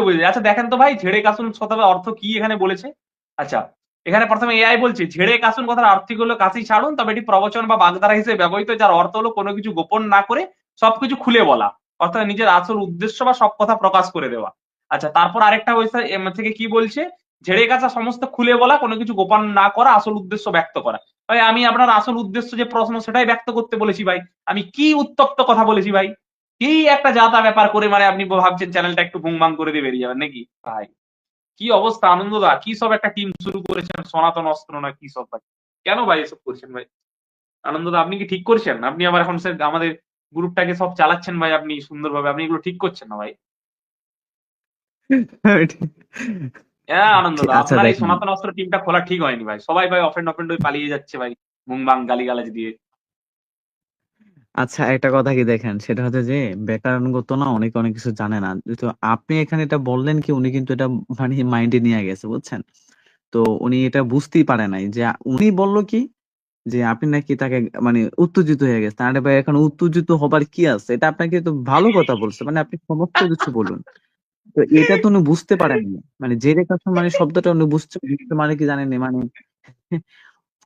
বোঝা আচ্ছা দেখেন তো ভাই, ঝেড়ে কাসুন কথাটার অর্থ কি এখানে বলেছে? আচ্ছা এখানে প্রথমে এআই বলছে, ঝেড়ে কাসুন কথার আর্থিক হলো? কাশি ছাড়ুন, তবে এটি প্রবচন বা বাগধারা হিসেবে ব্যবহৃত, যার অর্থ হলো কোনো কিছু গোপন না করে সবকিছু খুলে বলা, অর্থাৎ নিজের আসল উদ্দেশ্য বা সব কথা প্রকাশ করে দেওয়া। আচ্ছা তারপর আরেকটা এম থেকে কি বলছে? ঝেড়ে কাছা সমস্ত খুলে বলা, কোনো কিছু গোপন না করা, আসল উদ্দেশ্য ব্যক্ত করা। ভাই, আমি আপনার আসল উদ্দেশ্য যে প্রশ্ন সেটাই ব্যক্ত করতে বলেছি ভাই। আমি কি উত্তপ্ত কথা বলেছি ভাই? কি একটা যাতা ব্যাপার করে মানে আপনি ভাবছেন চ্যানেলটা একটু ভুং ভাং করে দিয়ে বেরিয়ে যাবেন নাকি? ভাই কি অবস্থা আনন্দদা? কি সব একটা টিম শুরু করেছেন? সনাতন অস্ত্র না কি সব ভাই? কেন ভাই এসব করছেন ভাই? আনন্দদা আপনি কি ঠিক করছেন? আপনি আবার এখন স্যার আমাদের গ্রুপটাকে সব চালাচ্ছেন ভাই আপনি সুন্দরভাবে? আপনি এগুলো ঠিক করছেন না ভাই? হ্যাঁ আনন্দদা আচ্ছা, আপনার এই সনাতন অস্ত্র টিমটা খোলা ঠিক হয়নি ভাই। সবাই ভাই অফেন্ড অফেন্ড হয়ে পালিয়ে যাচ্ছে ভাই ভাং গালিগালাজ দিয়ে। আচ্ছা একটা কথা কি দেখেন? সেটা হচ্ছে যে, ব্যাকরণগত না অনেকে, অনেক কিছু জানে না। তো আপনি এখানে এটা বললেন কি, উনি কিন্তু এটা মানে মাইন্ডে নিয়ে গেছে, বুঝছেন? তো উনি এটা বুঝতেই পারে নাই যে, উনি বলল কি, যে আপনি নাকি তাকে মানে উত্তেজিত হয়ে গেছে আরে ভাই, এখন উত্তেজিত হবার কি আছে? এটা আপনাকে তো ভালো কথা বলছে মানে আপনি সমস্ত কিছু বলুন। তো এটা তো উনি বুঝতে পারেননি। মানে যে রেখা মানে শব্দটা উনি বুঝতে মানে কি জানেন মানে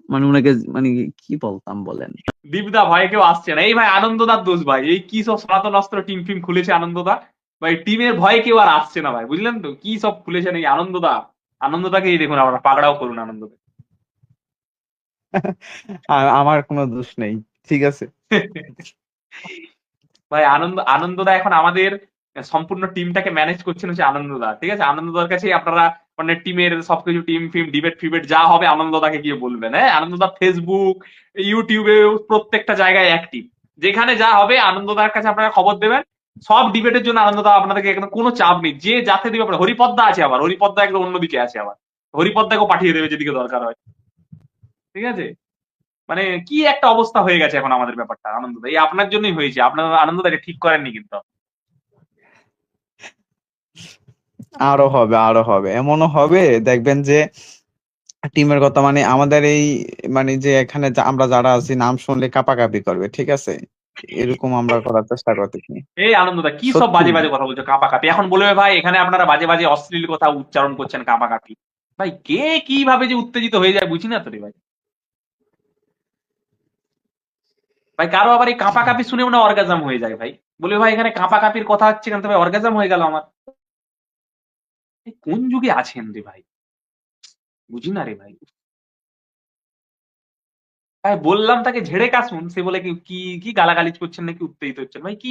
মানে উনাকে মানে কি বলতাম বলেন? দীপদা ভাই কেউ আসছে না। এই ভাই আনন্দদার দোষ ভাই। এই কি সব সনাতন অস্ত্র টিম ফিম খুলেছে আনন্দদা? ভাই টিমের ভয়ে কেউ আর আসছে না ভাই বুঝলেন তো? কি সব খুলেছেন এই আনন্দদা? আনন্দদাকে এই দেখুন আমরা পাকড়াও করুন আনন্দদা আ- আমার কোনো দোষ নেই ঠিক আছে? ভাই আনন্দ আনন্দদা এখন আমাদের সম্পূর্ণ টিমটাকে ম্যানেজ করছেন হচ্ছে আনন্দদা ঠিক আছে? আনন্দদার কাছে আপনারা মানে টিমের সবকিছু টিম, ফিম, ডিবেট, ফিবেট, যা হবে আনন্দদাকে গিয়ে বলবেন হ্যাঁ? আনন্দদা ফেসবুক ইউটিউবে প্রত্যেকটা জায়গায় অ্যাক্টিভ যেখানে যা হবে আনন্দদার কাছে আপনারা খবর দেবেন। সব ডিবেটের জন্য আনন্দদা আপনাদেরকে এখানে কোনো চাপ নেই। যে যাতে দিবে আপনার। হরিপদ্দা আছে আবার। হরিপদ্দা একদম অন্যদিকে আছে আবার। হরিপদ্দাকেও পাঠিয়ে দেবে যেদিকে দরকার হয়। ঠিক আছে? মানে কি একটা অবস্থা হয়ে গেছে এখন আমাদের ব্যাপারটা আনন্দদা এই আপনার জন্যই হয়েছে। আপনার আনন্দদা এটা ঠিক করেননি কিন্তু। আরও হবে আরও হবে। এমনও হবে দেখবেন যে টিমের কথা মানে আমাদের এই মানে যে এখানে আমরা যারা আছি নাম শুনলে কাপাকাপি করবে ঠিক আছে? এরকম আমরা করার চেষ্টা করতেছি। এই আনন্দদা কি সব বাজে বাজে কথা বলছো কাপা কাপি এখন বলবে ভাই এখানে আপনারা বাজে বাজে অশ্লীল কথা উচ্চারণ করছেন কাপা কাপি ভাই কে কীভাবে যে উত্তেজিত হয়ে যায় বুঝি না তো রে ভাই। ভাই কারও আবার এই কাঁপা কাপি শুনে না অর্গাজাম হয়ে যায় ভাই। বলবে ভাই এখানে কাঁপা কাপির কথা হচ্ছে কেন তবে অর্গাজাম হয়ে গেল আমার। কোন যুগে আছেন রে ভাই? বুঝি না রে ভাই। তাই বললাম তাকে ঝেড়ে কাশুন সে বলে কি কি গালাগালিজ করছেন নাকি, উত্তেজিত হচ্ছেন? ভাই কি